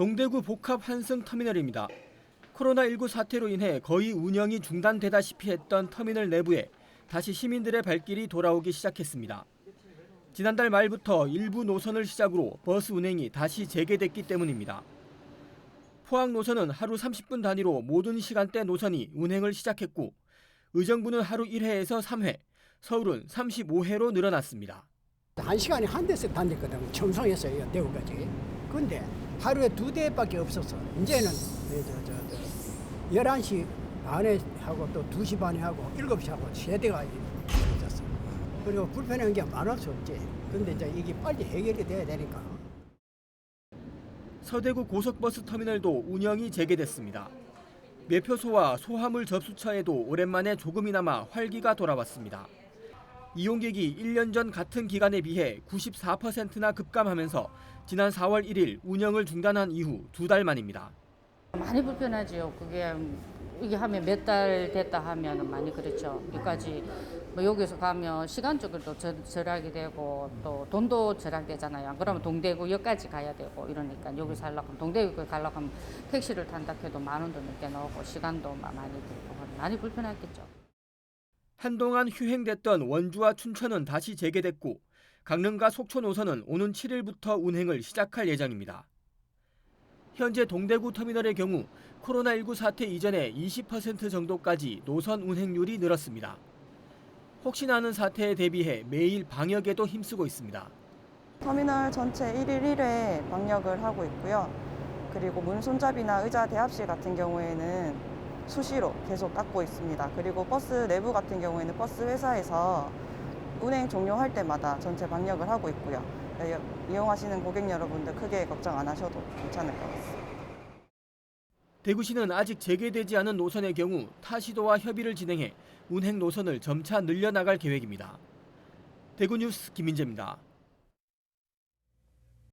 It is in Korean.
동대구 복합 환승 터미널입니다. 코로나19 사태로 인해 거의 운영이 중단되다시피 했던 터미널 내부에 다시 시민들의 발길이 돌아오기 시작했습니다. 지난달 말부터 일부 노선을 시작으로 버스 운행이 다시 재개됐기 때문입니다. 포항 노선은 하루 30분 단위로 모든 시간대 노선이 운행을 시작했고 의정부는 하루 1회에서 3회, 서울은 35회로 늘어났습니다. 한 시간에 한 대씩 다녔거든. 청송에서요, 대구까지. 근데 하루에 두 대밖에 없었어. 이제는 저, 저, 저, 저 11시 반에 하고 또 2시 반에 하고 7시 하고 세 대가 있었어. 그리고 불편한 게 많을 수 없지. 근데 이제 이게 빨리 해결이 돼야 되니까. 서대구 고속버스 터미널도 운영이 재개됐습니다. 매표소와 소화물 접수처에도 오랜만에 조금이나마 활기가 돌아왔습니다. 이용객이 1년 전 같은 기간에 비해 94%나 급감하면서 지난 4월 1일 운영을 중단한 이후 두 달 만입니다. 많이 불편하지요. 그게 이게 하면 몇 달 됐다 하면 많이 그렇죠. 여기까지 뭐 여기서 가면 시간적으로도 절- 절약이 되고 또 돈도 절약되잖아요. 그러면 동대구역까지 가야 되고 이러니까 여기서 하려고 하면 동대구 가려고 하면 택시를 탄다 해도 만 원도 넘게 나오고 시간도 마- 많이 들고 많이 불편했겠죠. 한동안 휴행됐던 원주와 춘천은 다시 재개됐고 강릉과 속초 노선은 오는 7일부터 운행을 시작할 예정입니다. 현재 동대구 터미널의 경우 코로나19 사태 이전에 20% 정도까지 노선 운행률이 늘었습니다. 혹시나 하는 사태에 대비해 매일 방역에도 힘쓰고 있습니다. 터미널 전체 1일 1회 방역을 하고 있고요. 그리고 문 손잡이나 의자 대합실 같은 경우에는 수시로 계속 닦고 있습니다. 그리고 버스 내부 같은 경우에는 버스 회사에서 운행 종료할 때마다 전체 방역을 하고 있고요. 네, 이용하시는 고객 여러분들 크게 걱정 안 하셔도 괜찮을 것 같습니다. 대구시는 아직 재개되지 않은 노선의 경우 타시도와 협의를 진행해 운행 노선을 점차 늘려나갈 계획입니다. 대구뉴스 김민재입니다.